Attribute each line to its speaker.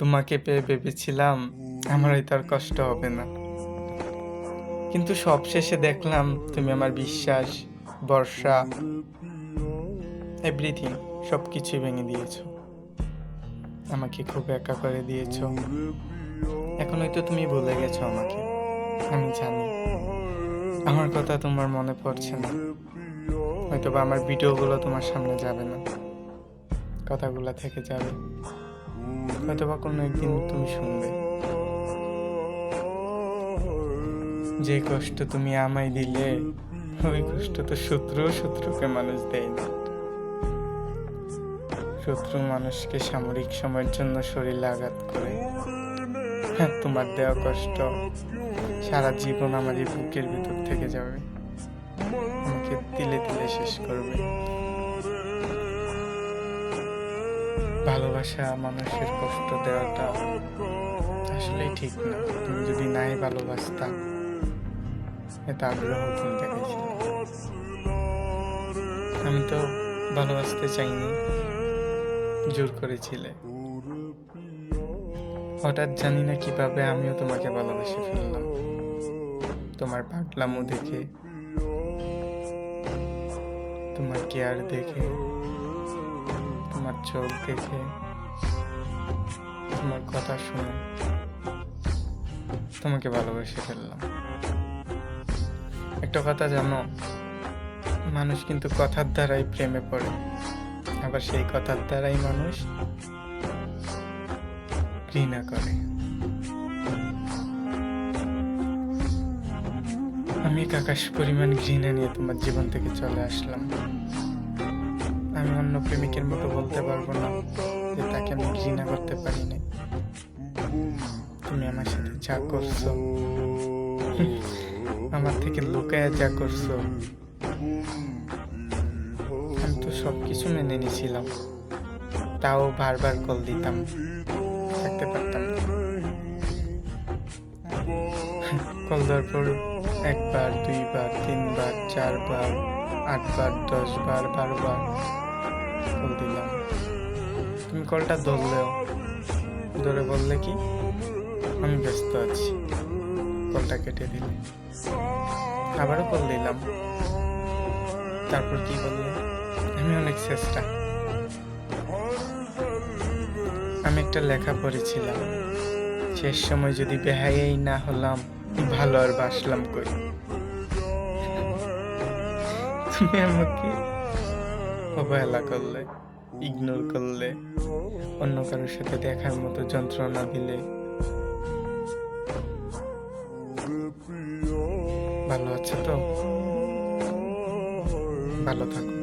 Speaker 1: তোমাকে পেয়ে ভেবেছিলাম আমার হয়তো আর কষ্ট হবে না। কিন্তু সব শেষে দেখলাম তুমি আমার বিশ্বাস বর্ষা এভরিথিং সব কিছুই ভেঙে দিয়েছ। আমাকে খুব একা করে দিয়েছ। এখন হয়তো তুমি ভুলে গেছো আমাকে। আমি জানি। আমার কথা তোমার মনে পড়ছে না। হয়তো বা আমার ভিডিওগুলো তোমার সামনে যাবে না। কথাগুলো থেকে যাবে। হয়তো বা কোনো একদিন তুমি শুনবে। যে কষ্ট তুমি আমায় দিলে, ওই কষ্ট তো শত্রু শত্রুকে মানুষ দেয় না। শত্রু মানুষকে সামরিক সময়ের জন্য শরীরে আঘাত করে। তোমার দেওয়া কষ্ট সারা জীবন আমার এই বুকের ভিতর থেকে যাবে। আমাকে তিলে তিলে শেষ করবে। ভালোবাসা মানুষের কষ্ট দেওয়াটা আসলেই ঠিক না। তুমি যদি নাই ভালোবাসতা এটা আগ্রহ তুমি দেখাইছিলে আমি তো ভালোবাসতে চাইনি। জোর করেছিলে। হঠাৎ জানি না কীভাবে আমিও তোমাকে ভালোবেসে ফেললাম। তোমার পাগলামো দেখে, তোমার কেয়ার দেখে তোমার চোখ দেখে তোমার কথা শুনে তোমাকে ভালোবেসে ফেললাম। একটা কথা জানো, মানুষ কিন্তু কথার দ্বারাই প্রেমে পড়ে, আবার সেই কথার দ্বারাই মানুষ ঘৃণা করে। আমি এক আকাশ পরিমাণ ঘৃণা নিয়ে তোমার জীবন থেকে চলে আসলাম। আমি অন্য প্রেমিকের মতো বলতে পারব না যে তাকে আমি ঘৃণা করতে পারি না তুমি আমার সাথে যা করছ, আমার থেকে লুকায়া যা করছ, আমি তো সব কিছু মেনে নিয়েছিলাম। তাও বারবার কল দিতাম, থাকতে পারতাম কল দেওয়ার পর একবার, দুইবার, তিনবার, চারবার, আটবার, দশবার, বারবার দিলাম তুমি কলটা ধরলেও ধরে বললে কি, আমি ব্যস্ত আছি। কলটা কেটে দিলে আবারও কল দিলাম। তারপর কি বললে, আমি অনেক চেষ্টা। আমি একটা লেখা পড়েছিলাম। শেষ সময় যদি বেহাই না হলাম, ভালো আর বাসলাম কই? তুমি আমাকে অবহেলা করলে ইগনোর করলে, অন্য কারোর সাথে দেখার মতো যন্ত্রণা দিলে। ভালো আছে তো? ভালো থাকো।